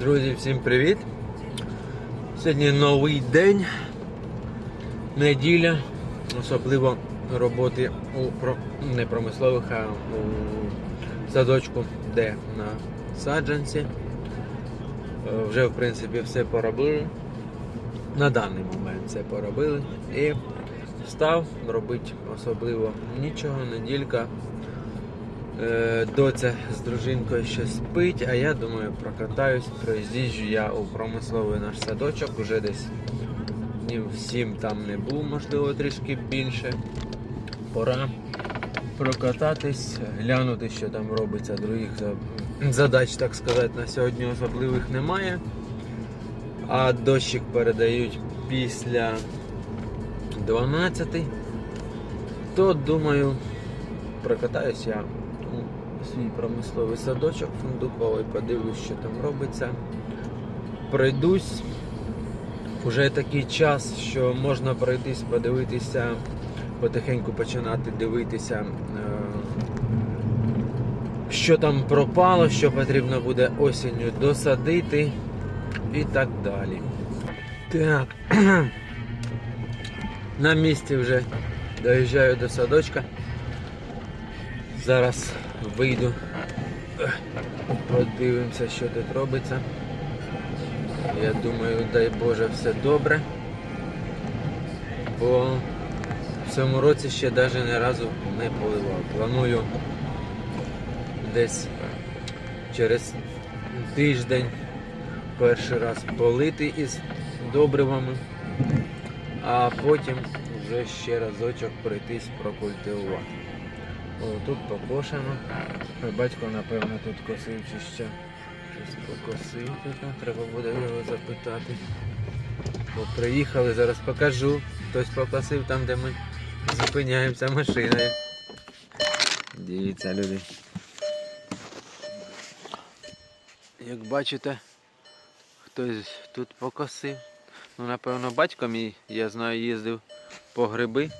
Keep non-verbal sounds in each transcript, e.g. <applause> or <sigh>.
Друзі, всім привіт! Сьогодні новий день, неділя, особливо роботи у не промислових, а у садочку, де на саджанці. Е, Вже в принципі все поробили. На даний момент все поробили. І встав, робити особливо нічого, неділька. Е, Доця з дружинкою ще спить, а я думаю, прокатаюсь, проїздіжджу я у промисловий наш садочок, уже десь днів сім там не був, можливо, трішки більше. Пора прокататись, глянути, що там робиться. Других задач, так сказати, на сьогодні особливих немає. А дощик передають після 12. То думаю, прокатаюсь я свій промисловий садочок фундуковий, подивлюсь, що там робиться. Пройдусь. Уже такий час, що можна пройтись, подивитися, потихеньку починати дивитися, е, що там пропало, що потрібно буде осінню досадити і так далі. Так. <clears throat> На місці вже доїжджаю до садочка. Зараз вийду, подивимося, що тут робиться. Я думаю, дай Боже, все добре. Бо в цьому році ще навіть ні разу не поливав. Планую десь через тиждень перший раз полити із добривами, а потім вже ще разочок пройтись прокультивувати. О, тут покошено. Батько, напевно, тут косив чи ще щось покосив треба буде його запитати. Бо приїхали, зараз покажу. Хтось покосив там, де ми зупиняємося машиною. Дивіться, люди. Як бачите, хтось тут покосив. Ну, напевно, батько мій, я знаю, їздив по гриби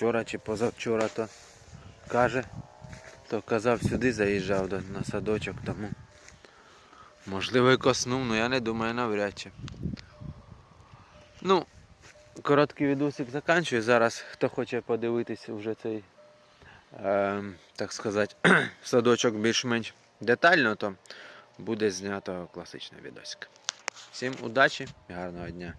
вчора чи позавчора, то каже, то казав сюди заїжджав до, на садочок, тому можливо і коснув, але я не думаю навряд чи. Ну, короткий відосик заканчую. Зараз хто хоче подивитися вже цей, е, так сказати, <clears throat> садочок більш-менш детально, то буде знято класичний відосик. Всім удачі і гарного дня!